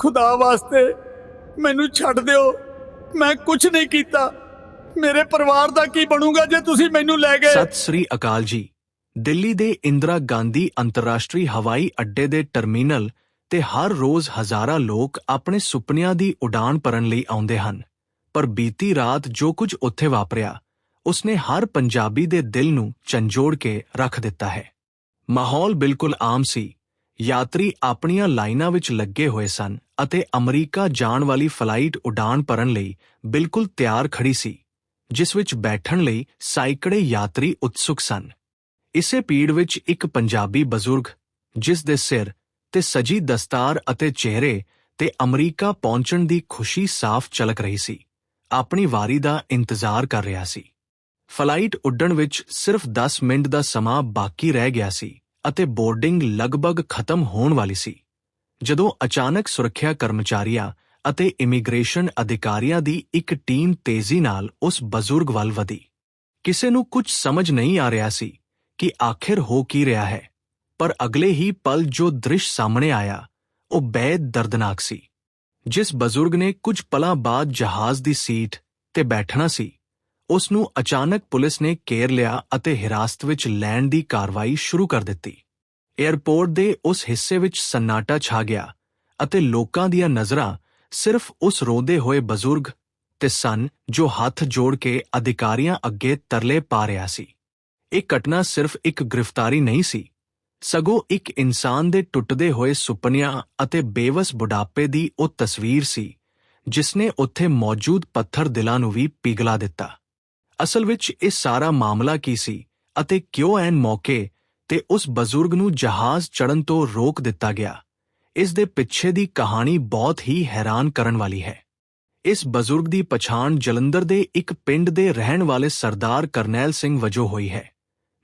ਖੁਦਾ ਵਾਸਤੇ ਮੈਨੂੰ ਛੱਡ ਦਿਓ। ਮੈਂ ਕੁਝ ਨਹੀਂ ਕੀਤਾ। ਮੇਰੇ ਪਰਿਵਾਰ ਦਾ ਕੀ ਬਣੂਗਾ ਜੇ ਤੁਸੀਂ ਮੈਨੂੰ ਲੈ ਗਏ? ਸਤਿ ਸ੍ਰੀ ਅਕਾਲ ਜੀ। ਦਿੱਲੀ ਦੇ ਇੰਦਰਾ ਗਾਂਧੀ ਅੰਤਰਰਾਸ਼ਟਰੀ ਹਵਾਈ ਅੱਡੇ ਦੇ ਟਰਮੀਨਲ ਤੇ ਹਰ ਰੋਜ਼ ਹਜ਼ਾਰਾਂ ਲੋਕ ਆਪਣੇ ਸੁਪਨਿਆਂ ਦੀ ਉਡਾਨ ਭਰਨ ਲਈ ਆਉਂਦੇ ਹਨ। ਪਰ ਬੀਤੀ ਰਾਤ ਜੋ ਕੁਝ ਉੱਥੇ ਵਾਪਰਿਆ, ਉਸਨੇ ਹਰ ਪੰਜਾਬੀ ਦੇ ਦਿਲ ਨੂੰ ਝੰਜੋੜ ਕੇ ਰੱਖ ਦਿੱਤਾ ਹੈ। ਮਾਹੌਲ ਬਿਲਕੁਲ ਆਮ ਸੀ। ਯਾਤਰੀ ਆਪਣੀਆਂ ਲਾਈਨਾਂ ਵਿੱਚ ਲੱਗੇ ਹੋਏ ਸਨ ਅਤੇ ਅਮਰੀਕਾ ਜਾਣ ਵਾਲੀ ਫਲਾਈਟ ਉਡਾਨ ਭਰਨ ਲਈ ਬਿਲਕੁਲ ਤਿਆਰ ਖੜੀ ਸੀ, ਜਿਸ ਵਿੱਚ ਬੈਠਣ ਲਈ ਸਾਈਕੜੇ ਯਾਤਰੀ ਉਤਸੁਕ ਸਨ। ਇਸੇ ਪੀੜ ਵਿੱਚ ਇੱਕ ਪੰਜਾਬੀ ਬਜ਼ੁਰਗ, ਜਿਸ ਦੇ ਸਿਰ ਤੇ ਸਜੀ ਦਸਤਾਰ ਅਤੇ ਚਿਹਰੇ ਤੇ ਅਮਰੀਕਾ ਪਹੁੰਚਣ ਦੀ ਖੁਸ਼ੀ ਸਾਫ਼ ਝਲਕ ਰਹੀ ਸੀ, ਆਪਣੀ ਵਾਰੀ ਦਾ ਇੰਤਜ਼ਾਰ ਕਰ ਰਿਹਾ ਸੀ। ਫਲਾਈਟ ਉੱਡਣ ਵਿੱਚ ਸਿਰਫ 10 ਮਿੰਟ ਦਾ ਸਮਾਂ ਬਾਕੀ ਰਹਿ ਗਿਆ ਸੀ। ਅਤੇ ਬੋਰਡਿੰਗ ਲਗਭਗ ਖਤਮ ਹੋਣ ਵਾਲੀ ਸੀ। ਜਦੋਂ ਅਚਾਨਕ ਸੁਰੱਖਿਆ ਕਰਮਚਾਰੀਆਂ ਅਤੇ ਇਮੀਗ੍ਰੇਸ਼ਨ ਅਧਿਕਾਰੀਆਂ ਦੀ ਇੱਕ ਟੀਮ ਤੇਜ਼ੀ ਨਾਲ ਉਸ ਬਜ਼ੁਰਗ ਵੱਲ ਵਧੀ। ਕਿਸੇ ਨੂੰ ਕੁਝ ਸਮਝ ਨਹੀਂ ਆ ਰਿਹਾ ਸੀ ਕਿ ਆਖਿਰ ਹੋ ਕੀ ਰਿਹਾ ਹੈ, ਪਰ ਅਗਲੇ ਹੀ ਪਲ ਜੋ ਦ੍ਰਿਸ਼ ਸਾਹਮਣੇ ਆਇਆ, ਉਹ ਬੇਦ ਦਰਦਨਾਕ ਸੀ। ਜਿਸ ਬਜ਼ੁਰਗ ਨੇ ਕੁਝ ਪਲਾਂ ਬਾਅਦ ਜਹਾਜ਼ ਦੀ ਸੀਟ ਤੇ ਬੈਠਣਾ ਸੀ ਉਸ ਨੂੰ ਅਚਾਨਕ ਪੁਲਿਸ ਨੇ ਘੇਰ ਲਿਆ ਅਤੇ ਹਿਰਾਸਤ ਵਿੱਚ ਲੈਣ ਦੀ ਕਾਰਵਾਈ ਸ਼ੁਰੂ ਕਰ ਦਿੱਤੀ। ਏਅਰਪੋਰਟ ਦੇ ਉਸ ਹਿੱਸੇ ਵਿੱਚ ਸੰਨਾਟਾ ਛਾ ਗਿਆ ਅਤੇ ਲੋਕਾਂ ਦੀਆਂ ਨਜ਼ਰਾਂ ਸਿਰਫ ਉਸ ਰੋਂਦੇ ਹੋਏ ਬਜ਼ੁਰਗ ਤੇ ਸਨ ਜੋ ਹੱਥ ਜੋੜ ਕੇ ਅਧਿਕਾਰੀਆਂ ਅੱਗੇ ਤਰਲੇ ਪਾ ਰਿਹਾ ਸੀ। ਇਹ ਘਟਨਾ ਸਿਰਫ ਇੱਕ ਗ੍ਰਿਫਤਾਰੀ ਨਹੀਂ ਸੀ। ਸਗੋਂ ਇੱਕ ਇਨਸਾਨ ਦੇ ਟੁੱਟਦੇ ਹੋਏ ਸੁਪਨਿਆਂ ਅਤੇ ਬੇਵਸ ਬੁਢਾਪੇ ਦੀ ਉਹ ਤਸਵੀਰ ਸੀ ਜਿਸਨੇ ਉੱਥੇ ਮੌਜੂਦ ਪੱਥਰ ਦਿਲਾਂ ਨੂੰ ਵੀ ਪਿਘਲਾ ਦਿੱਤਾ। ਅਸਲ ਵਿੱਚ ਇਹ ਸਾਰਾ ਮਾਮਲਾ ਕੀ ਸੀ ਅਤੇ ਕਿਉਂ ਐਨ ਮੌਕੇ ਤੇ ਉਸ ਬਜ਼ੁਰਗ ਨੂੰ ਜਹਾਜ਼ ਚੜਨ ਤੋਂ ਰੋਕ ਦਿੱਤਾ ਗਿਆ? ਇਸ ਦੇ ਪਿੱਛੇ ਦੀ ਕਹਾਣੀ ਬਹੁਤ ਹੀ ਹੈਰਾਨ ਕਰਨ ਵਾਲੀ ਹੈ। ਇਸ ਬਜ਼ੁਰਗ ਦੀ ਪਛਾਣ ਜਲੰਧਰ ਦੇ ਇੱਕ ਪਿੰਡ ਦੇ ਰਹਿਣ ਵਾਲੇ ਸਰਦਾਰ ਕਰਨੈਲ ਸਿੰਘ ਵਜੋਂ ਹੋਈ ਹੈ,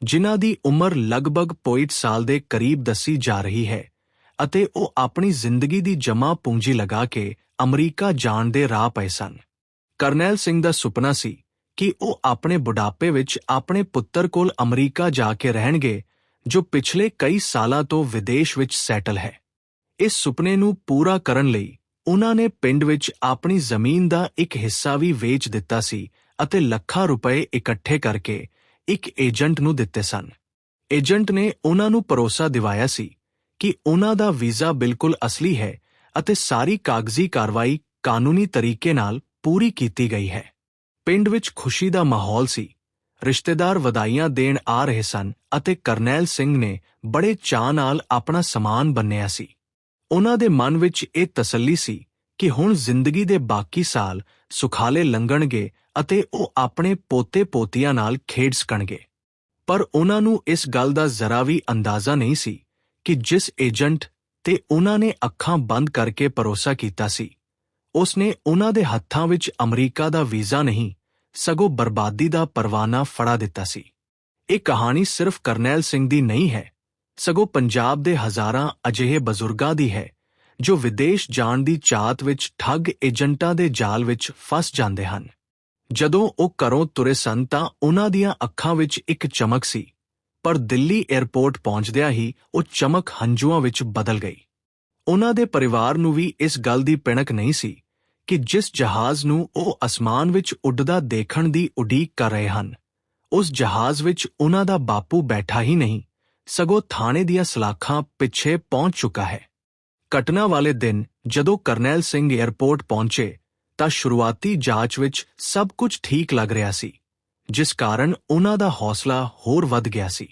ਜਿਨ੍ਹਾਂ ਦੀ ਉਮਰ ਲਗਭਗ 65 ਸਾਲ ਦੇ ਕਰੀਬ ਦੱਸੀ ਜਾ ਰਹੀ ਹੈ ਅਤੇ ਉਹ ਆਪਣੀ ਜ਼ਿੰਦਗੀ ਦੀ ਜਮ੍ਹਾਂ ਪੂੰਜੀ ਲਗਾ ਕੇ ਅਮਰੀਕਾ ਜਾਣ ਦੇ ਰਾਹ ਪਏ ਸਨ। ਕਰਨੈਲ ਸਿੰਘ ਦਾ ਸੁਪਨਾ ਸੀ ਕਿ ਉਹ ਆਪਣੇ ਬੁਢਾਪੇ ਵਿੱਚ ਆਪਣੇ ਪੁੱਤਰ ਕੋਲ ਅਮਰੀਕਾ ਜਾ ਕੇ ਰਹਿਣਗੇ, ਜੋ ਪਿਛਲੇ ਕਈ ਸਾਲਾਂ ਤੋਂ ਵਿਦੇਸ਼ ਵਿੱਚ ਸੈਟਲ ਹੈ। ਇਸ ਸੁਪਨੇ ਨੂੰ ਪੂਰਾ ਕਰਨ ਲਈ ਉਹਨਾਂ ਨੇ ਪਿੰਡ ਵਿੱਚ ਆਪਣੀ ਜ਼ਮੀਨ ਦਾ ਇੱਕ ਹਿੱਸਾ ਵੀ ਵੇਚ ਦਿੱਤਾ ਸੀ ਅਤੇ ਲੱਖਾਂ ਰੁਪਏ ਇਕੱਠੇ ਕਰਕੇ ਇੱਕ ਏਜੰਟ ਨੂੰ ਦਿੱਤੇ ਸਨ। ਏਜੰਟ ਨੇ ਉਹਨਾਂ ਨੂੰ ਭਰੋਸਾ ਦਿਵਾਇਆ ਸੀ ਕਿ ਉਹਨਾਂ ਦਾ ਵੀਜ਼ਾ ਬਿਲਕੁਲ ਅਸਲੀ ਹੈ ਅਤੇ ਸਾਰੀ ਕਾਗਜ਼ੀ ਕਾਰਵਾਈ ਕਾਨੂੰਨੀ ਤਰੀਕੇ ਨਾਲ ਪੂਰੀ ਕੀਤੀ ਗਈ ਹੈ। ਪਿੰਡ ਵਿੱਚ ਖੁਸ਼ੀ ਦਾ ਮਾਹੌਲ ਸੀ। ਰਿਸ਼ਤੇਦਾਰ ਵਧਾਈਆਂ ਦੇਣ ਆ ਰਹੇ ਸਨ ਅਤੇ ਕਰਨੈਲ ਸਿੰਘ ਨੇ ਬੜੇ ਚਾਅ ਨਾਲ ਆਪਣਾ ਸਮਾਨ ਬੰਨਿਆ ਸੀ। ਉਹਨਾਂ ਦੇ ਮਨ ਵਿੱਚ ਇਹ ਤਸੱਲੀ ਸੀ ਕਿ ਹੁਣ ਜ਼ਿੰਦਗੀ ਦੇ ਬਾਕੀ ਸਾਲ ਸੁਖਾਲੇ ਲੰਘਣਗੇ ਅਤੇ ਉਹ ਆਪਣੇ ਪੋਤੇ-ਪੋਤੀਆਂ ਨਾਲ ਖੇਡ ਸਕਣਗੇ। ਪਰ ਉਹਨਾਂ ਨੂੰ ਇਸ ਗੱਲ ਦਾ ਜ਼ਰਾ ਵੀ ਅੰਦਾਜ਼ਾ ਨਹੀਂ ਸੀ ਕਿ ਜਿਸ ਏਜੰਟ ਤੇ ਉਹਨਾਂ ਨੇ ਅੱਖਾਂ ਬੰਦ ਕਰਕੇ ਭਰੋਸਾ ਕੀਤਾ ਸੀ ਉਸ ਨੇ ਉਹਨਾਂ ਦੇ ਹੱਥਾਂ ਵਿੱਚ ਅਮਰੀਕਾ ਦਾ ਵੀਜ਼ਾ ਨਹੀਂ, ਸਗੋਂ ਬਰਬਾਦੀ ਦਾ ਪਰਵਾਨਾ ਫੜਾ ਦਿੱਤਾ ਸੀ। ਇਹ ਕਹਾਣੀ ਸਿਰਫ ਕਰਨੈਲ ਸਿੰਘ ਦੀ ਨਹੀਂ ਹੈ, ਸਗੋਂ ਪੰਜਾਬ ਦੇ ਹਜ਼ਾਰਾਂ ਅਜਿਹੇ ਬਜ਼ੁਰਗਾਂ ਦੀ ਹੈ, ਜੋ ਵਿਦੇਸ਼ ਜਾਣ ਦੀ ਚਾਹਤ ਵਿੱਚ ਠੱਗ ਏਜੰਟਾਂ ਦੇ ਜਾਲ ਵਿੱਚ ਫਸ ਜਾਂਦੇ ਹਨ। ਜਦੋਂ ਉਹ ਘਰੋਂ ਤੁਰੇ ਸਨ ਤਾਂ ਉਹਨਾਂ ਦੀਆਂ ਅੱਖਾਂ ਵਿੱਚ ਇੱਕ ਚਮਕ ਸੀ, ਪਰ ਦਿੱਲੀ 에ਅਰਪੋਰਟ ਪਹੁੰਚਦਿਆਂ ਹੀ ਉਹ ਚਮਕ ਹੰਝੂਆਂ ਵਿੱਚ ਬਦਲ ਗਈ। ਉਹਨਾਂ ਦੇ ਪਰਿਵਾਰ ਨੂੰ ਵੀ ਇਸ ਗੱਲ ਦੀ ਪਿਣਕ ਨਹੀਂ ਸੀ ਕਿ ਜਿਸ ਜਹਾਜ਼ ਨੂੰ ਉਹ ਅਸਮਾਨ ਵਿੱਚ ਉੱਡਦਾ ਦੇਖਣ ਦੀ ਉਡੀਕ ਕਰ ਰਹੇ ਹਨ, ਉਸ ਜਹਾਜ਼ ਵਿੱਚ ਉਹਨਾਂ ਦਾ ਬਾਪੂ ਬੈਠਾ ਹੀ ਨਹੀਂ, ਸਗੋਂ ਥਾਣੇ ਦੀਆਂ ਸਲਾਖਾਂ ਪਿੱਛੇ ਪਹੁੰਚ ਚੁੱਕਾ ਹੈ। ਘਟਨਾ ਵਾਲੇ ਦਿਨ ਜਦੋਂ ਕਰਨੈਲ ਸਿੰਘ 에ਅਰਪੋਰਟ ਪਹੁੰਚੇ, ਤਾਂ ਸ਼ੁਰੂਆਤੀ ਜਾਂਚ ਵਿੱਚ ਸਭ ਕੁਝ ਠੀਕ ਲੱਗ ਰਿਹਾ ਸੀ, ਜਿਸ ਕਾਰਨ ਉਹਨਾਂ ਦਾ ਹੌਸਲਾ ਹੋਰ ਵੱਧ ਗਿਆ ਸੀ।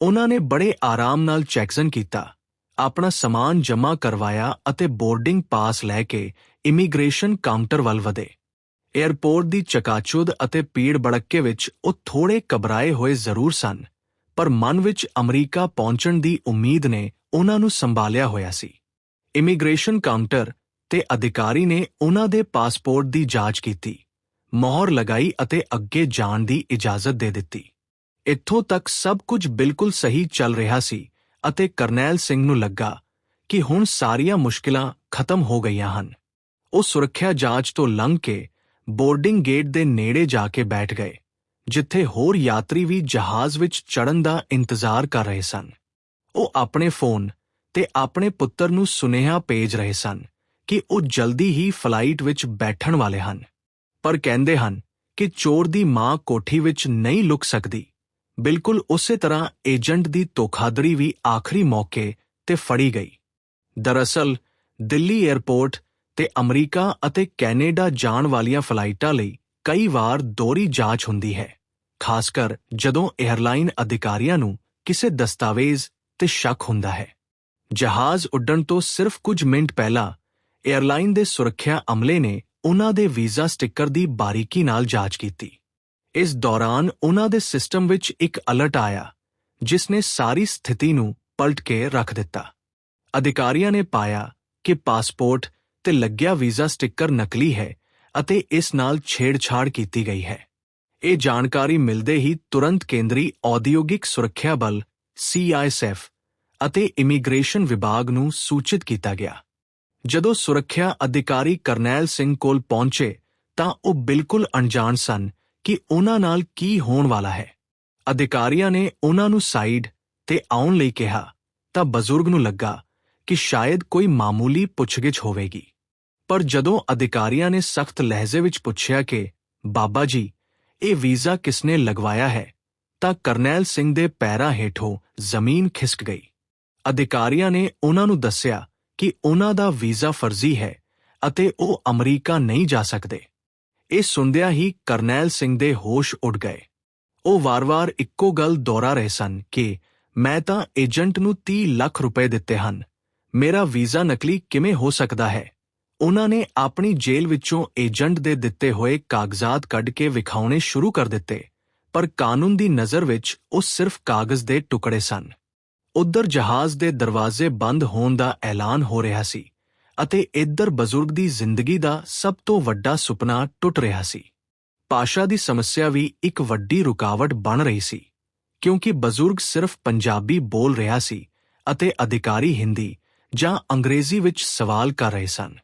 ਉਹਨਾਂ ਨੇ ਬੜੇ ਆਰਾਮ ਨਾਲ ਚੈਕਸਨ ਕੀਤਾ, ਆਪਣਾ ਸਮਾਨ ਜਮ੍ਹਾਂ ਕਰਵਾਇਆ ਅਤੇ ਬੋਰਡਿੰਗ ਪਾਸ ਲੈ ਕੇ ਇਮੀਗ੍ਰੇਸ਼ਨ ਕਾਊਂਟਰ ਵੱਲ ਵਧੇ। 에ਅਰਪੋਰਟ ਦੀ ਚਕਾਚੁਦ ਅਤੇ ਪੀੜ ਬੜੱਕੇ ਵਿੱਚ ਉਹ ਥੋੜੇ ਘਬਰਾਏ ਹੋਏ ਜ਼ਰੂਰ ਸਨ, ਪਰ ਮਨ ਵਿੱਚ ਅਮਰੀਕਾ ਪਹੁੰਚਣ ਦੀ ਉਮੀਦ ਨੇ ਉਹਨਾਂ ਨੂੰ ਸੰਭਾਲਿਆ ਹੋਇਆ ਸੀ। ਇਮੀਗ੍ਰੇਸ਼ਨ ਕਾਊਂਟਰ ਤੇ ਅਧਿਕਾਰੀ ਨੇ ਉਹਨਾਂ ਦੇ ਪਾਸਪੋਰਟ ਦੀ ਜਾਂਚ ਕੀਤੀ, ਮੋਹਰ ਲਗਾਈ ਅਤੇ ਅੱਗੇ ਜਾਣ ਦੀ ਇਜਾਜ਼ਤ ਦੇ ਦਿੱਤੀ। ਇੱਥੋਂ ਤੱਕ ਸਭ ਕੁਝ ਬਿਲਕੁਲ ਸਹੀ ਚੱਲ ਰਿਹਾ ਸੀ ਅਤੇ ਕਰਨੈਲ ਸਿੰਘ ਨੂੰ ਲੱਗਾ ਕਿ ਹੁਣ ਸਾਰੀਆਂ ਮੁਸ਼ਕਿਲਾਂ ਖਤਮ ਹੋ ਗਈਆਂ ਹਨ। ਉਹ ਸੁਰੱਖਿਆ ਜਾਂਚ ਤੋਂ ਲੰਘ ਕੇ ਬੋਰਡਿੰਗ ਗੇਟ ਦੇ ਨੇੜੇ ਜਾ ਕੇ ਬੈਠ ਗਏ, ਜਿੱਥੇ ਹੋਰ ਯਾਤਰੀ ਵੀ ਜਹਾਜ਼ ਵਿੱਚ ਚੜਨ ਦਾ ਇੰਤਜ਼ਾਰ ਕਰ ਰਹੇ ਸਨ। ਉਹ ਆਪਣੇ ਫੋਨ ਤੇ ਆਪਣੇ ਪੁੱਤਰ ਨੂੰ ਸੁਨੇਹਾ ਭੇਜ ਰਹੇ ਸਨ ਕਿ ਉਹ ਜਲਦੀ ਹੀ ਫਲਾਈਟ ਵਿੱਚ ਬੈਠਣ ਵਾਲੇ ਹਨ, ਪਰ ਕਹਿੰਦੇ ਹਨ ਕਿ ਚੋਰ ਦੀ ਮਾਂ ਕੋਠੀ ਵਿੱਚ ਨਹੀਂ ਲੁਕ ਸਕਦੀ। ਬਿਲਕੁਲ ਉਸੇ ਤਰ੍ਹਾਂ ਏਜੰਟ ਦੀ ਧੋਖਾਧੜੀ ਵੀ ਆਖਰੀ ਮੌਕੇ ਤੇ ਫੜੀ ਗਈ। ਦਰਅਸਲ ਦਿੱਲੀ 에ਅਰਪੋਰਟ ਤੇ ਅਮਰੀਕਾ ਅਤੇ ਕੈਨੇਡਾ ਜਾਣ ਵਾਲੀਆਂ ਫਲਾਈਟਾਂ ਲਈ ਕਈ ਵਾਰ ਦੋਹਰੀ ਜਾਂਚ ਹੁੰਦੀ ਹੈ, ਖ਼ਾਸਕਰ ਜਦੋਂ 에ਅਰਲਾਈਨ ਅਧਿਕਾਰੀਆਂ ਨੂੰ ਕਿਸੇ ਦਸਤਾਵੇਜ਼ ਤੇ ਸ਼ੱਕ ਹੁੰਦਾ ਹੈ। ਜਹਾਜ਼ ਉੱਡਣ ਤੋਂ ਸਿਰਫ ਕੁਝ ਮਿੰਟ ਪਹਿਲਾਂ 에ਅਰਲਾਈਨ ਦੇ ਸੁਰੱਖਿਆ ਅਮਲੇ ਨੇ ਉਹਨਾਂ ਦੇ ਵੀਜ਼ਾ ਸਟicker ਦੀ ਬਾਰੀਕੀ ਨਾਲ ਜਾਂਚ ਕੀਤੀ। ਇਸ ਦੌਰਾਨ ਉਹਨਾਂ ਦੇ ਸਿਸਟਮ ਵਿੱਚ ਇੱਕ ਅਲਰਟ ਆਇਆ, ਜਿਸ ਨੇ ਸਾਰੀ ਸਥਿਤੀ ਨੂੰ ਪਲਟ ਕੇ ਰੱਖ ਦਿੱਤਾ। ਅਧਿਕਾਰੀਆਂ ਨੇ ਪਾਇਆ ਕਿ ਪਾਸਪੋਰਟ ਤੇ ਲੱਗਿਆ ਵੀਜ਼ਾ ਸਟicker ਨਕਲੀ ਹੈ ਅਤੇ ਇਸ ਨਾਲ ਛੇੜਛਾੜ ਕੀਤੀ ਗਈ ਹੈ। ਇਹ ਜਾਣਕਾਰੀ ਮਿਲਦੇ ਹੀ ਤੁਰੰਤ ਕੇਂਦਰੀ ਔਦਯੋਗਿਕ ਸੁਰੱਖਿਆ ਬਲ CISF ਅਤੇ ਇਮੀਗ੍ਰੇਸ਼ਨ ਵਿਭਾਗ ਨੂੰ ਸੂਚਿਤ ਕੀਤਾ ਗਿਆ। ਜਦੋਂ ਸੁਰੱਖਿਆ ਅਧਿਕਾਰੀ ਕਰਨੈਲ ਸਿੰਘ ਕੋਲ ਪਹੁੰਚੇ ਤਾਂ ਉਹ ਬਿਲਕੁਲ ਅਣਜਾਣ ਸਨ ਕਿ ਉਹਨਾਂ ਨਾਲ ਕੀ ਹੋਣ ਵਾਲਾ ਹੈ। ਅਧਿਕਾਰੀਆਂ ਨੇ ਉਹਨਾਂ ਨੂੰ ਸਾਈਡ ਤੇ ਆਉਣ ਲਈ ਕਿਹਾ ਤਾਂ ਬਜ਼ੁਰਗ ਨੂੰ ਲੱਗਾ ਕਿ ਸ਼ਾਇਦ ਕੋਈ ਮਾਮੂਲੀ ਪੁੱਛਗਿੱਛ ਹੋਵੇਗੀ। ਪਰ ਜਦੋਂ ਅਧਿਕਾਰੀਆਂ ਨੇ ਸਖਤ ਲਹਿਜ਼ੇ ਵਿੱਚ ਪੁੱਛਿਆ ਕਿ, ਬਾਬਾ ਜੀ, ਇਹ ਵੀਜ਼ਾ ਕਿਸਨੇ ਲਗਵਾਇਆ ਹੈ? ਤਾਂ ਕਰਨੈਲ ਸਿੰਘ ਦੇ ਪੈਰਾਂ ਹੇਠੋਂ ਜ਼ਮੀਨ ਖਿਸਕ ਗਈ। ਅਧਿਕਾਰੀਆਂ ਨੇ ਉਹਨਾਂ ਨੂੰ ਦੱਸਿਆ ਕਿ ਉਹਨਾਂ ਦਾ ਵੀਜ਼ਾ ਫਰਜ਼ੀ ਹੈ ਅਤੇ ਉਹ ਅਮਰੀਕਾ ਨਹੀਂ ਜਾ ਸਕਦੇ। ਇਹ ਸੁਣਦਿਆਂ ਹੀ ਕਰਨੈਲ ਸਿੰਘ ਦੇ ਹੋਸ਼ ਉੱਡ ਗਏ। ਉਹ ਵਾਰ-ਵਾਰ ਇੱਕੋ ਗੱਲ ਦੁਹਰਾ ਰਹੇ ਸਨ ਕਿ, ਮੈਂ ਤਾਂ ਏਜੰਟ ਨੂੰ 30 ਲੱਖ ਰੁਪਏ ਦਿੱਤੇ ਹਨ। ਮੇਰਾ ਵੀਜ਼ਾ ਨਕਲੀ ਕਿਵੇਂ ਹੋ ਸਕਦਾ ਹੈ? ਉਹਨਾਂ ਨੇ ਆਪਣੀ ਜੇਲ੍ਹ ਵਿੱਚੋਂ ਏਜੰਟ ਦੇ ਦਿੱਤੇ ਹੋਏ ਕਾਗਜ਼ਾਤ ਕੱਢ ਕੇ ਵਿਖਾਉਣੇ ਸ਼ੁਰੂ ਕਰ ਦਿੱਤੇ, ਪਰ ਕਾਨੂੰਨ ਦੀ ਨਜ਼ਰ ਵਿੱਚ ਉਹ ਸਿਰਫ ਕਾਗਜ਼ ਦੇ ਟੁਕੜੇ ਸਨ। ਉੱਧਰ ਜਹਾਜ਼ ਦੇ ਦਰਵਾਜ਼ੇ ਬੰਦ ਹੋਣ ਦਾ ਐਲਾਨ ਹੋ ਰਿਹਾ ਸੀ ਅਤੇ ਇੱਧਰ ਬਜ਼ੁਰਗ ਦੀ ਜ਼ਿੰਦਗੀ ਦਾ ਸਭ ਤੋਂ ਵੱਡਾ ਸੁਪਨਾ ਟੁੱਟ ਰਿਹਾ ਸੀ। ਪਾਸ਼ਾ ਦੀ ਸਮੱਸਿਆ ਵੀ ਇੱਕ ਵੱਡੀ ਰੁਕਾਵਟ ਬਣ ਰਹੀ ਸੀ, ਕਿਉਂਕਿ ਬਜ਼ੁਰਗ ਸਿਰਫ ਪੰਜਾਬੀ ਬੋਲ ਰਿਹਾ ਸੀ ਅਤੇ ਅਧਿਕਾਰੀ ਹਿੰਦੀ ਜਾਂ ਅੰਗਰੇਜ਼ੀ ਵਿੱਚ ਸਵਾਲ ਕਰ ਰਹੇ ਸਨ।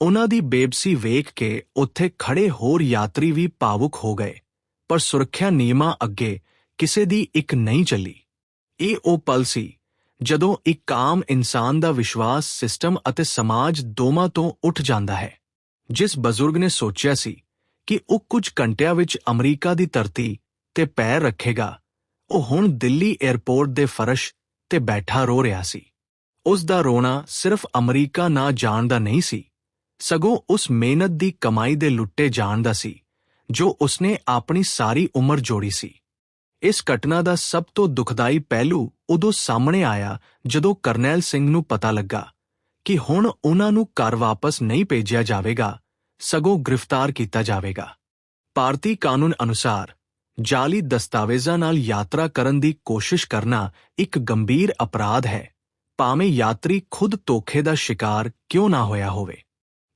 ਉਹਨਾਂ ਦੀ ਬੇਬਸੀ ਵੇਖ ਕੇ ਉੱਥੇ ਖੜੇ ਹੋਰ ਯਾਤਰੀ ਵੀ ਭਾਵੁਕ ਹੋ ਗਏ, ਪਰ ਸੁਰੱਖਿਆ ਨਿਯਮਾਂ ਅੱਗੇ ਕਿਸੇ ਦੀ ਇੱਕ ਨਹੀਂ ਚੱਲੀ। ਇਹ ਉਹ ਪਲ ਸੀ ਜਦੋਂ ਇੱਕ ਆਮ ਇਨਸਾਨ ਦਾ ਵਿਸ਼ਵਾਸ ਸਿਸਟਮ ਅਤੇ ਸਮਾਜ ਦੋਵਾਂ ਤੋਂ ਉੱਠ ਜਾਂਦਾ ਹੈ, ਜਿਸ ਬਜ਼ੁਰਗ ਨੇ ਸੋਚਿਆ ਸੀ ਕਿ ਉਹ ਕੁਝ ਘੰਟਿਆਂ ਵਿੱਚ ਅਮਰੀਕਾ ਦੀ ਧਰਤੀ ਤੇ ਪੈਰ ਰੱਖੇਗਾ। ਉਹ ਹੁਣ ਦਿੱਲੀ 에ਅਰਪੋਰਟ ਦੇ ਫਰਸ਼ ਤੇ ਬੈਠਾ ਰੋ ਰਿਹਾ ਸੀ। ਉਸ ਦਾ ਰੋਣਾ ਸਿਰਫ ਅਮਰੀਕਾ ਨਾ ਜਾਣ ਦਾ ਨਹੀਂ ਸੀ। ਸਗੋਂ ਉਸ ਮਿਹਨਤ ਦੀ ਕਮਾਈ ਦੇ ਲੁੱਟੇ ਜਾਣ ਦਾ ਸੀ, ਜੋ ਉਸਨੇ ਆਪਣੀ ਸਾਰੀ ਉਮਰ ਜੋੜੀ ਸੀ। ਇਸ ਘਟਨਾ ਦਾ ਸਭ ਤੋਂ ਦੁਖਦਾਈ ਪਹਿਲੂ ਉਦੋਂ ਸਾਹਮਣੇ ਆਇਆ ਜਦੋਂ ਕਰਨੈਲ ਸਿੰਘ ਨੂੰ ਪਤਾ ਲੱਗਾ ਕਿ ਹੁਣ ਉਹਨਾਂ ਨੂੰ ਘਰ ਵਾਪਸ ਨਹੀਂ ਭੇਜਿਆ ਜਾਵੇਗਾ, ਸਗੋਂ ਗ੍ਰਿਫਤਾਰ ਕੀਤਾ ਜਾਵੇਗਾ। ਭਾਰਤੀ ਕਾਨੂੰਨ ਅਨੁਸਾਰ, ਜਾਲੀ ਦਸਤਾਵੇਜ਼ਾਂ ਨਾਲ ਯਾਤਰਾ ਕਰਨ ਦੀ ਕੋਸ਼ਿਸ਼ ਕਰਨਾ ਇੱਕ ਗੰਭੀਰ ਅਪਰਾਧ ਹੈ, ਭਾਵੇਂ ਯਾਤਰੀ ਖੁਦ ਧੋਖੇ ਦਾ ਸ਼ਿਕਾਰ ਕਿਉਂ ਨਾ ਹੋਇਆ ਹੋਵੇ।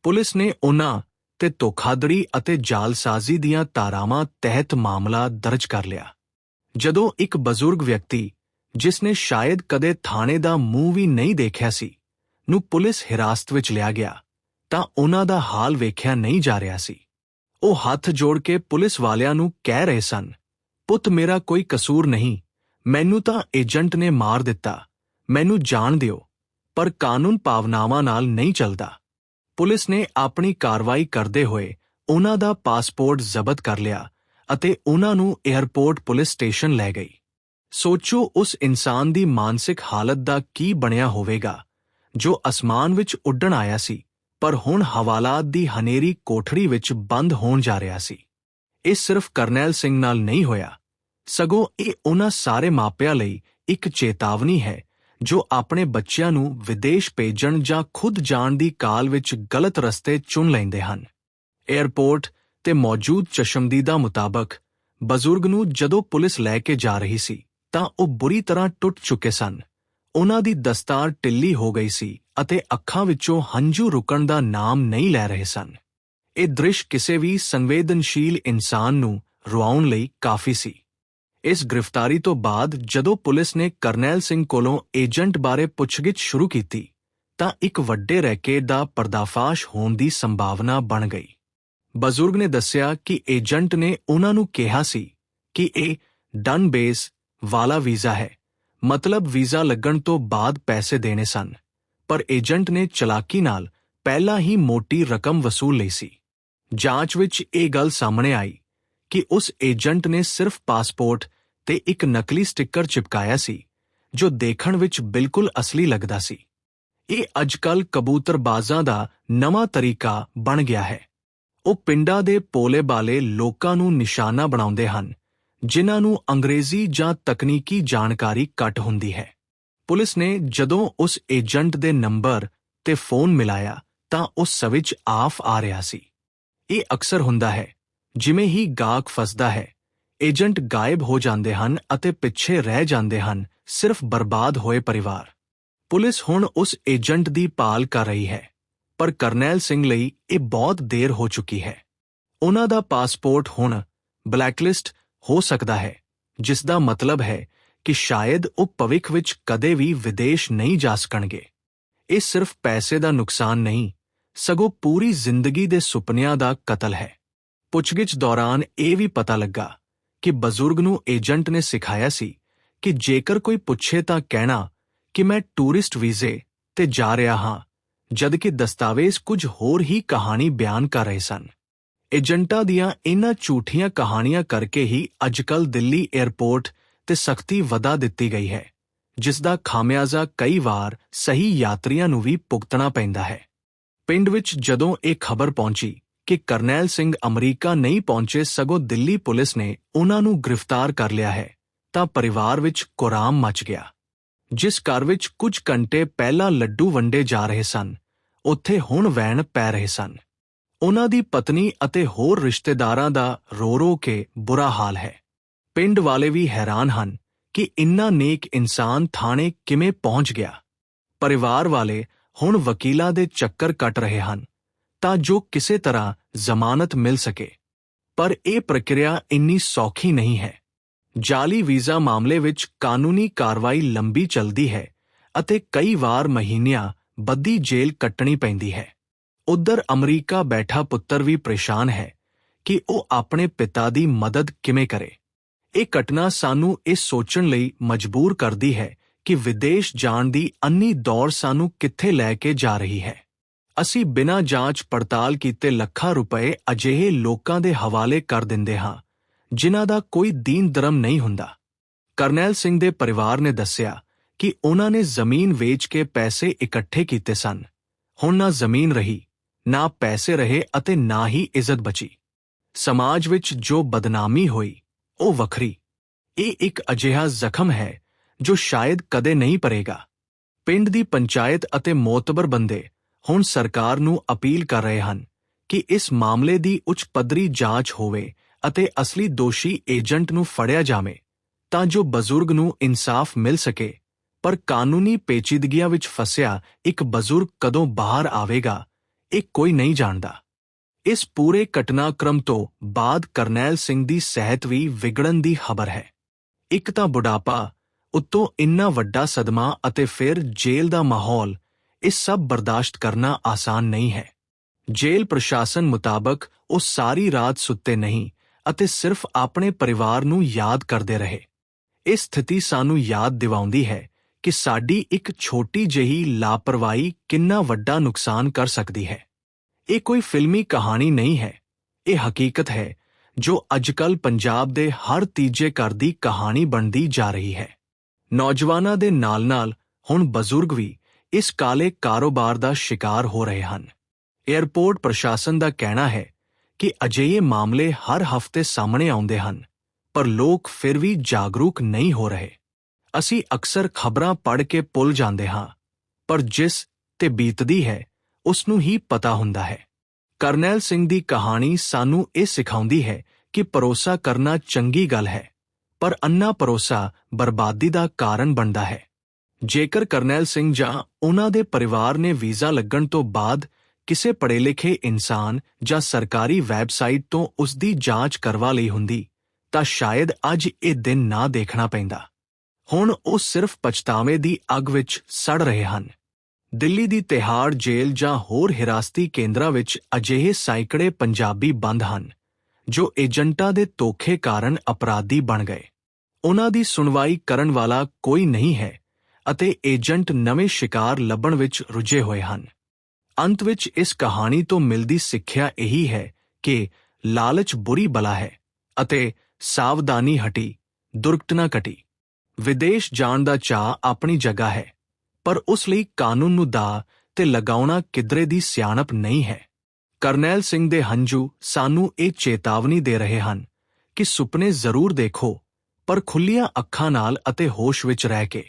ਪੁਲਿਸ ਨੇ ਉਨ੍ਹਾਂ ਤੇ ਧੋਖਾਧੜੀ ਅਤੇ ਜਾਲਸਾਜ਼ੀ ਦੀਆਂ ਧਾਰਾਵਾਂ ਤਹਿਤ ਮਾਮਲਾ ਦਰਜ ਕਰ ਲਿਆ। ਜਦੋਂ ਇੱਕ ਬਜ਼ੁਰਗ ਵਿਅਕਤੀ, ਜਿਸ ਨੇ ਸ਼ਾਇਦ ਕਦੇ ਥਾਣੇ ਦਾ ਮੂੰਹ ਵੀ ਨਹੀਂ ਦੇਖਿਆ ਸੀ, ਨੂੰ ਪੁਲਿਸ ਹਿਰਾਸਤ ਵਿੱਚ ਲਿਆ ਗਿਆ, ਤਾਂ ਉਹਨਾਂ ਦਾ ਹਾਲ ਵੇਖਿਆ ਨਹੀਂ ਜਾ ਰਿਹਾ ਸੀ। ਉਹ ਹੱਥ ਜੋੜ ਕੇ ਪੁਲਿਸ ਵਾਲਿਆਂ ਨੂੰ ਕਹਿ ਰਹੇ ਸਨ, ਪੁੱਤ, ਮੇਰਾ ਕੋਈ ਕਸੂਰ ਨਹੀਂ, ਮੈਨੂੰ ਤਾਂ ਏਜੰਟ ਨੇ ਮਾਰ ਦਿੱਤਾ, ਮੈਨੂੰ ਜਾਣ ਦਿਓ, ਪਰ ਕਾਨੂੰਨ ਭਾਵਨਾਵਾਂ ਨਾਲ ਨਹੀਂ ਚੱਲਦਾ। ਪੁਲਿਸ ਨੇ ਆਪਣੀ ਕਾਰਵਾਈ ਕਰਦੇ ਹੋਏ ਉਹਨਾਂ ਦਾ ਪਾਸਪੋਰਟ ਜ਼ਬਤ ਕਰ ਲਿਆ ਅਤੇ ਉਹਨਾਂ ਨੂੰ 에ਅਰਪੋਰਟ ਪੁਲਿਸ ਸਟੇਸ਼ਨ ਲੈ ਗਈ। ਸੋਚੋ ਉਸ ਇਨਸਾਨ ਦੀ ਮਾਨਸਿਕ ਹਾਲਤ ਦਾ ਕੀ ਬਣਿਆ ਹੋਵੇਗਾ, ਜੋ ਅਸਮਾਨ ਵਿੱਚ ਉੱਡਣ ਆਇਆ ਸੀ, ਪਰ ਹੁਣ ਹਵਾਲਾਤ ਦੀ ਹਨੇਰੀ ਕੋਠੜੀ ਵਿੱਚ ਬੰਦ ਹੋਣ ਜਾ ਰਿਹਾ ਸੀ। ਇਹ ਸਿਰਫ ਕਰਨੈਲ ਸਿੰਘ ਨਾਲ ਨਹੀਂ ਹੋਇਆ। ਸਗੋਂ ਇਹ ਉਹਨਾਂ ਸਾਰੇ ਮਾਪਿਆਂ ਲਈ ਇੱਕ ਚੇਤਾਵਨੀ ਹੈ ਜੋ ਆਪਣੇ ਬੱਚਿਆਂ ਨੂੰ ਵਿਦੇਸ਼ ਭੇਜਣ ਜਾਂ ਖੁਦ ਜਾਣ ਦੀ ਕਾਲ ਵਿੱਚ ਗਲਤ ਰਸਤੇ ਚੁਣ ਲੈਂਦੇ ਹਨ। 에ਅਰਪੋਰਟ ਤੇ ਮੌਜੂਦ ਚਸ਼ਮਦੀਦਾ ਮੁਤਾਬਕ, ਬਜ਼ੁਰਗ ਨੂੰ ਜਦੋਂ ਪੁਲਿਸ ਲੈ ਕੇ ਜਾ ਰਹੀ ਸੀ, ਤਾਂ ਉਹ ਬੁਰੀ ਤਰ੍ਹਾਂ ਟੁੱਟ ਚੁੱਕੇ ਸਨ। ਉਹਨਾਂ ਦੀ ਦਸਤਾਰ ਟਿੱਲੀ ਹੋ ਗਈ ਸੀ ਅਤੇ ਅੱਖਾਂ ਵਿੱਚੋਂ ਹੰਝੂ ਰੁਕਣ ਦਾ ਨਾਮ ਨਹੀਂ ਲੈ ਰਹੇ ਸਨ। ਇਹ ਦ੍ਰਿਸ਼ ਕਿਸੇ ਵੀ ਸੰਵੇਦਨਸ਼ੀਲ ਇਨਸਾਨ ਨੂੰ ਰਵਾਉਣ ਲਈ ਕਾਫੀ ਸੀ। ਇਸ ਗ੍ਰਿਫਤਾਰੀ ਤੋਂ ਬਾਅਦ ਜਦੋਂ ਪੁਲਿਸ ਨੇ ਕਰਨੈਲ ਸਿੰਘ ਕੋਲੋਂ ਏਜੰਟ ਬਾਰੇ ਪੁੱਛਗਿੱਛ ਸ਼ੁਰੂ ਕੀਤੀ, ਤਾਂ ਇੱਕ ਵੱਡੇ ਰੈਕੇਟ ਦਾ ਪਰਦਾਫਾਸ਼ ਹੋਣ ਦੀ ਸੰਭਾਵਨਾ ਬਣ ਗਈ। ਬਜ਼ੁਰਗ ਨੇ ਦੱਸਿਆ ਕਿ ਏਜੰਟ ਨੇ ਉਹਨਾਂ ਨੂੰ ਕਿਹਾ ਸੀ ਕਿ ਇਹ ਡਨ ਬੇਸ ਵਾਲਾ ਵੀਜ਼ਾ ਹੈ, ਮਤਲਬ ਵੀਜ਼ਾ ਲੱਗਣ ਤੋਂ ਬਾਅਦ ਪੈਸੇ ਦੇਣੇ ਸਨ, ਪਰ ਏਜੰਟ ਨੇ ਚਲਾਕੀ ਨਾਲ ਪਹਿਲਾਂ ਹੀ ਮੋਟੀ ਰਕਮ ਵਸੂਲ ਲਈ ਸੀ। ਜਾਂਚ ਵਿੱਚ ਇਹ ਗੱਲ ਸਾਹਮਣੇ ਆਈ ਕਿ ਉਸ ਏਜੰਟ ਨੇ ਸਿਰਫ ਪਾਸਪੋਰਟ ਤੇ ਇੱਕ ਨਕਲੀ ਸਟicker ਚਿਪਕਾਇਆ ਸੀ, ਜੋ ਦੇਖਣ ਵਿੱਚ ਬਿਲਕੁਲ ਅਸਲੀ ਲੱਗਦਾ ਸੀ। ਇਹ ਅੱਜਕੱਲ ਕਬੂਤਰਬਾਜ਼ਾਂ ਦਾ ਨਵਾਂ ਤਰੀਕਾ ਬਣ ਗਿਆ ਹੈ। ਉਹ ਪਿੰਡਾਂ ਦੇ ਪੋਲੇ-ਬਾਲੇ ਲੋਕਾਂ ਨੂੰ ਨਿਸ਼ਾਨਾ ਬਣਾਉਂਦੇ ਹਨ, ਜਿਨ੍ਹਾਂ ਨੂੰ ਅੰਗਰੇਜ਼ੀ ਜਾਂ ਤਕਨੀਕੀ ਜਾਣਕਾਰੀ ਘੱਟ ਹੁੰਦੀ ਹੈ। ਪੁਲਿਸ ਨੇ ਜਦੋਂ ਉਸ ਏਜੰਟ ਦੇ ਨੰਬਰ ਤੇ ਫੋਨ ਮਿਲਾਇਆ, ਤਾਂ ਉਹ ਸਵਿਚ ਆਫ ਆ ਰਿਹਾ ਸੀ। ਇਹ ਅਕਸਰ ਹੁੰਦਾ ਹੈ ਜਿਵੇਂ ਹੀ ਗਾਹਕ ਫਸਦਾ ਹੈ, ਏਜੰਟ ਗਾਇਬ ਹੋ ਜਾਂਦੇ ਹਨ ਅਤੇ ਪਿੱਛੇ ਰਹਿ ਜਾਂਦੇ ਹਨ, ਸਿਰਫ ਬਰਬਾਦ ਹੋਏ ਪਰਿਵਾਰ। ਪੁਲਿਸ ਹੁਣ ਉਸ ਏਜੰਟ ਦੀ ਭਾਲ ਕਰ ਰਹੀ ਹੈ, ਪਰ ਕਰਨੈਲ ਸਿੰਘ ਲਈ ਇਹ ਬਹੁਤ ਦੇਰ ਹੋ ਚੁੱਕੀ ਹੈ। ਉਹਨਾਂ ਦਾ ਪਾਸਪੋਰਟ ਹੁਣ ਬਲੈਕਲਿਸਟ ਹੋ ਸਕਦਾ ਹੈ, ਜਿਸ ਦਾ ਮਤਲਬ ਹੈ ਕਿ ਸ਼ਾਇਦ ਉਹ ਭਵਿੱਖ ਵਿੱਚ ਕਦੇ ਵੀ ਵਿਦੇਸ਼ ਨਹੀਂ ਜਾ ਸਕਣਗੇ। ਇਹ ਸਿਰਫ ਪੈਸੇ ਦਾ ਨੁਕਸਾਨ ਨਹੀਂ, ਸਗੋਂ ਪੂਰੀ ਜ਼ਿੰਦਗੀ ਦੇ ਸੁਪਨਿਆਂ ਦਾ ਕਤਲ ਹੈ। ਪੁੱਛਗਿੱਛ ਦੌਰਾਨ ਇਹ ਵੀ ਪਤਾ ਲੱਗਾ ਕਿ ਬਜ਼ੁਰਗ ਨੂੰ ਏਜੰਟ ਨੇ ਸਿਖਾਇਆ ਸੀ ਕਿ ਜੇਕਰ ਕੋਈ ਪੁੱਛੇ ਤਾਂ ਕਹਿਣਾ ਕਿ ਮੈਂ ਟੂਰਿਸਟ ਵੀਜ਼ੇ ਤੇ ਜਾ ਰਿਹਾ ਹਾਂ, ਜਦਕਿ ਦਸਤਾਵੇਜ਼ ਕੁਝ ਹੋਰ ਹੀ ਕਹਾਣੀ ਬਿਆਨ ਕਰ ਰਹੇ ਸਨ। ਏਜੰਟਾਂ ਦੀਆਂ ਇਹਨਾਂ ਝੂਠੀਆਂ ਕਹਾਣੀਆਂ ਕਰਕੇ ਹੀ ਅੱਜਕੱਲ ਦਿੱਲੀ 에ਅਰਪੋਰਟ ਤੇ ਸਖਤੀ ਵਧਾ ਦਿੱਤੀ ਗਈ ਹੈ ਜਿਸ ਦਾ ਖਾਮਿਆਜ਼ਾ ਕਈ ਵਾਰ ਸਹੀ ਯਾਤਰੀਆਂ ਨੂੰ ਵੀ ਭੁਗਤਣਾ ਪੈਂਦਾ ਹੈ। ਪਿੰਡ ਵਿੱਚ ਜਦੋਂ ਇਹ ਖਬਰ ਪਹੁੰਚੀ ਕਿ ਕਰਨੈਲ ਸਿੰਘ ਅਮਰੀਕਾ ਨਹੀਂ ਪਹੁੰਚੇ, ਸਗੋਂ ਦਿੱਲੀ ਪੁਲਿਸ ਨੇ ਉਹਨਾਂ ਨੂੰ ਗ੍ਰਿਫਤਾਰ ਕਰ ਲਿਆ ਹੈ, ਤਾਂ ਪਰਿਵਾਰ ਵਿੱਚ ਕੋਰਾਮ ਮਚ ਗਿਆ, ਜਿਸ ਘਰ ਵਿੱਚ ਕੁਝ ਘੰਟੇ ਪਹਿਲਾਂ ਲੱਡੂ ਵੰਡੇ ਜਾ ਰਹੇ ਸਨ, ਉੱਥੇ ਹੁਣ ਵੈਣ ਪੈ ਰਹੇ ਸਨ। ਉਹਨਾਂ ਦੀ ਪਤਨੀ ਅਤੇ ਹੋਰ ਰਿਸ਼ਤੇਦਾਰਾਂ ਦਾ ਰੋ-ਰੋ ਕੇ ਬੁਰਾ ਹਾਲ ਹੈ। ਪਿੰਡ ਵਾਲੇ ਵੀ ਹੈਰਾਨ ਹਨ ਕਿ ਇੰਨਾ ਨੇਕ ਇਨਸਾਨ ਥਾਣੇ ਕਿਵੇਂ ਪਹੁੰਚ ਗਿਆ। ਪਰਿਵਾਰ ਵਾਲੇ ਹੁਣ ਵਕੀਲਾਂ ਦੇ ਚੱਕਰ ਕੱਟ ਰਹੇ ਹਨ, ਤਾਂ ਜੋ ਕਿਸੇ ਤਰ੍ਹਾਂ ਜ਼ਮਾਨਤ ਮਿਲ ਸਕੇ। ਪਰ ਇਹ ਪ੍ਰਕਿਰਿਆ ਇੰਨੀ ਸੌਖੀ ਨਹੀਂ ਹੈ। ਜਾਲੀ ਵੀਜ਼ਾ ਮਾਮਲੇ ਵਿੱਚ ਕਾਨੂੰਨੀ ਕਾਰਵਾਈ ਲੰਬੀ ਚੱਲਦੀ ਹੈ ਅਤੇ ਕਈ ਵਾਰ ਮਹੀਨਿਆਂ ਬੱਦੀ ਜੇਲ੍ਹ ਕੱਟਣੀ ਪੈਂਦੀ ਹੈ। ਉਧਰ ਅਮਰੀਕਾ ਬੈਠਾ ਪੁੱਤਰ ਵੀ ਪਰੇਸ਼ਾਨ ਹੈ ਕਿ ਉਹ ਆਪਣੇ ਪਿਤਾ ਦੀ ਮਦਦ ਕਿਵੇਂ ਕਰੇ। ਇਹ ਘਟਨਾ ਸਾਨੂੰ ਇਹ ਸੋਚਣ ਲਈ ਮਜਬੂਰ ਕਰਦੀ ਹੈ ਕਿ ਵਿਦੇਸ਼ ਜਾਣ ਦੀ ਅੰਨੀ ਦੌੜ ਸਾਨੂੰ ਕਿੱਥੇ ਲੈ ਕੇ ਜਾ ਰਹੀ ਹੈ। ਅਸੀਂ ਬਿਨਾਂ ਜਾਂਚ ਪੜਤਾਲ ਕੀਤੇ ਲੱਖਾਂ ਰੁਪਏ ਅਜਿਹੇ ਲੋਕਾਂ ਦੇ ਹਵਾਲੇ ਕਰ ਦਿੰਦੇ ਹਾਂ, ਜਿਨ੍ਹਾਂ ਦਾ ਕੋਈ ਦੀਨ ਧਰਮ ਨਹੀਂ ਹੁੰਦਾ। ਕਰਨੈਲ ਸਿੰਘ ਦੇ ਪਰਿਵਾਰ ਨੇ ਦੱਸਿਆ ਕਿ ਉਹਨਾਂ ਨੇ ਜ਼ਮੀਨ ਵੇਚ ਕੇ ਪੈਸੇ ਇਕੱਠੇ ਕੀਤੇ ਸਨ। ਹੁਣ ਨਾ ਜ਼ਮੀਨ ਰਹੀ, ਨਾ ਪੈਸੇ ਰਹੇ ਅਤੇ ਨਾ ਹੀ ਇੱਜ਼ਤ ਬਚੀ। ਸਮਾਜ ਵਿੱਚ ਜੋ ਬਦਨਾਮੀ ਹੋਈ, ਉਹ ਵੱਖਰੀ। ਇਹ ਇੱਕ ਅਜਿਹਾ ਜ਼ਖਮ ਹੈ ਜੋ ਸ਼ਾਇਦ ਕਦੇ ਨਹੀਂ ਭਰੇਗਾ ਪਿੰਡ ਦੀ ਪੰਚਾਇਤ ਅਤੇ ਮੋਤਬਰ ਬੰਦੇ ਹੁਣ ਸਰਕਾਰ ਨੂੰ ਅਪੀਲ ਕਰ ਰਹੇ ਹਨ ਕਿ ਇਸ ਮਾਮਲੇ ਦੀ ਉੱਚ ਪੱਧਰੀ ਜਾਂਚ ਹੋਵੇ ਅਤੇ ਅਸਲੀ ਦੋਸ਼ੀ ਏਜੰਟ ਨੂੰ ਫੜਿਆ ਜਾਵੇ ਤਾਂ ਜੋ ਬਜ਼ੁਰਗ ਨੂੰ ਇਨਸਾਫ ਮਿਲ ਸਕੇ। ਪਰ ਕਾਨੂੰਨੀ ਪੇਚੀਦਗੀਆਂ ਵਿੱਚ ਫਸਿਆ ਇੱਕ ਬਜ਼ੁਰਗ ਕਦੋਂ ਬਾਹਰ ਆਵੇਗਾ, ਇਹ ਕੋਈ ਨਹੀਂ ਜਾਣਦਾ। ਇਸ ਪੂਰੇ ਘਟਨਾਕ੍ਰਮ ਤੋਂ ਬਾਅਦ ਕਰਨੈਲ ਸਿੰਘ ਦੀ ਸਿਹਤ ਵੀ ਵਿਗੜਨ ਦੀ ਖਬਰ ਹੈ। ਇੱਕ ਤਾਂ ਬੁਢਾਪਾ, ਉੱਤੋਂ ਇੰਨਾ ਵੱਡਾ ਸਦਮਾ ਅਤੇ ਫਿਰ ਜੇਲ੍ਹ ਦਾ ਮਾਹੌਲ ਇਹ ਸਭ ਬਰਦਾਸ਼ਤ ਕਰਨਾ ਆਸਾਨ ਨਹੀਂ ਹੈ। ਜੇਲ੍ਹ ਪ੍ਰਸ਼ਾਸਨ ਮੁਤਾਬਕ ਉਹ ਸਾਰੀ ਰਾਤ ਸੁੱਤੇ ਨਹੀਂ ਅਤੇ ਸਿਰਫ ਆਪਣੇ ਪਰਿਵਾਰ ਨੂੰ ਯਾਦ ਕਰਦੇ ਰਹੇ। ਇਹ ਸਥਿਤੀ ਸਾਨੂੰ ਯਾਦ ਦਿਵਾਉਂਦੀ ਹੈ ਕਿ ਸਾਡੀ ਇੱਕ ਛੋਟੀ ਜਿਹੀ ਲਾਪਰਵਾਹੀ ਕਿੰਨਾ ਵੱਡਾ ਨੁਕਸਾਨ ਕਰ ਸਕਦੀ ਹੈ। ਇਹ ਕੋਈ ਫਿਲਮੀ ਕਹਾਣੀ ਨਹੀਂ ਹੈ। ਇਹ ਹਕੀਕਤ ਹੈ ਜੋ ਅੱਜਕੱਲ ਪੰਜਾਬ ਦੇ ਹਰ ਤੀਜੇ ਘਰ ਦੀ ਕਹਾਣੀ ਬਣਦੀ ਜਾ ਰਹੀ ਹੈ। ਨੌਜਵਾਨਾਂ ਦੇ ਨਾਲ-ਨਾਲ ਹੁਣ ਬਜ਼ੁਰਗ ਵੀ ਇਸ ਕਾਲੇ ਕਾਰੋਬਾਰ ਦਾ ਸ਼ਿਕਾਰ ਹੋ ਰਹੇ ਹਨ। ਏਅਰਪੋਰਟ ਪ੍ਰਸ਼ਾਸਨ ਦਾ ਕਹਿਣਾ ਹੈ ਕਿ ਅਜਿਹੇ ਮਾਮਲੇ ਹਰ ਹਫ਼ਤੇ ਸਾਹਮਣੇ ਆਉਂਦੇ ਹਨ, ਪਰ ਲੋਕ ਫਿਰ ਵੀ ਜਾਗਰੂਕ ਨਹੀਂ ਹੋ ਰਹੇ। ਅਸੀਂ ਅਕਸਰ ਖਬਰਾਂ ਪੜ੍ਹ ਕੇ ਭੁੱਲ ਜਾਂਦੇ ਹਾਂ, ਪਰ ਜਿਸ ਤੇ ਬੀਤਦੀ ਹੈ ਉਸ ਨੂੰ ਹੀ ਪਤਾ ਹੁੰਦਾ ਹੈ। ਕਰਨੈਲ ਸਿੰਘ ਦੀ ਕਹਾਣੀ ਸਾਨੂੰ ਇਹ ਸਿਖਾਉਂਦੀ ਹੈ ਕਿ ਭਰੋਸਾ ਕਰਨਾ ਚੰਗੀ ਗੱਲ ਹੈ, ਪਰ ਅੰਨਾ ਭਰੋਸਾ ਬਰਬਾਦੀ ਦਾ ਕਾਰਨ ਬਣਦਾ ਹੈ। ਜੇਕਰ ਕਰਨੈਲ ਸਿੰਘ ਜਾਂ ਉਹਨਾਂ ਦੇ ਪਰਿਵਾਰ ਨੇ ਵੀਜ਼ਾ ਲੱਗਣ ਤੋਂ ਬਾਅਦ ਕਿਸੇ ਪੜ੍ਹੇ-ਲਿਖੇ ਇਨਸਾਨ ਜਾਂ ਸਰਕਾਰੀ ਵੈਬਸਾਈਟ ਤੋਂ ਉਸ ਦੀ ਜਾਂਚ ਕਰਵਾ ਲਈ ਹੁੰਦੀ, ਤਾਂ ਸ਼ਾਇਦ ਅੱਜ ਇਹ ਦਿਨ ਨਾ ਦੇਖਣਾ ਪੈਂਦਾ। ਹੁਣ ਉਹ ਸਿਰਫ ਪਛਤਾਵੇ ਦੀ ਅੱਗ ਵਿੱਚ ਸੜ ਰਹੇ ਹਨ। ਦਿੱਲੀ ਦੀ ਤਿਹਾੜ ਜੇਲ੍ਹ ਜਾਂ ਹੋਰ ਹਿਰਾਸਤੀ ਕੇਂਦਰਾਂ ਵਿੱਚ ਅਜਿਹੇ ਸੈਂਕੜੇ ਪੰਜਾਬੀ ਬੰਦ ਹਨ, ਜੋ ਏਜੰਟਾਂ ਦੇ ਧੋਖੇ ਕਾਰਨ ਅਪਰਾਧੀ ਬਣ ਗਏ। ਉਹਨਾਂ ਦੀ ਸੁਣਵਾਈ ਕਰਨ ਵਾਲਾ ਕੋਈ ਨਹੀਂ ਹੈ। ਅਤੇ ਏਜੰਟ ਨਵੇਂ ਸ਼ਿਕਾਰ ਲੱਭਣ ਵਿੱਚ ਰੁੱਝੇ ਹੋਏ ਹਨ। ਅੰਤ ਵਿੱਚ ਇਸ ਕਹਾਣੀ ਤੋਂ ਮਿਲਦੀ ਸਿੱਖਿਆ ਇਹੀ ਹੈ ਕਿ ਲਾਲਚ ਬੁਰੀ ਬਲਾ ਹੈ ਅਤੇ ਸਾਵਧਾਨੀ ਹਟੀ, ਦੁਰਘਟਨਾ ਘਟੀ। ਵਿਦੇਸ਼ ਜਾਣ ਦਾ ਚਾਹ ਆਪਣੀ ਜਗ੍ਹਾ ਹੈ, ਪਰ ਉਸ ਲਈ ਕਾਨੂੰਨ ਨੂੰ ਦਾ ਤੇ ਲਗਾਉਣਾ ਕਿਧਰੇ ਦੀ ਸਿਆਣਪ ਨਹੀਂ ਹੈ। ਕਰਨੈਲ ਸਿੰਘ ਦੇ ਹੰਝੂ ਸਾਨੂੰ ਇਹ ਚੇਤਾਵਨੀ ਦੇ ਰਹੇ ਹਨ ਕਿ ਸੁਪਨੇ ਜ਼ਰੂਰ ਦੇਖੋ, ਪਰ ਖੁੱਲੀਆਂ ਅੱਖਾਂ ਨਾਲ ਅਤੇ ਹੋਸ਼ ਵਿੱਚ ਰਹਿ ਕੇ।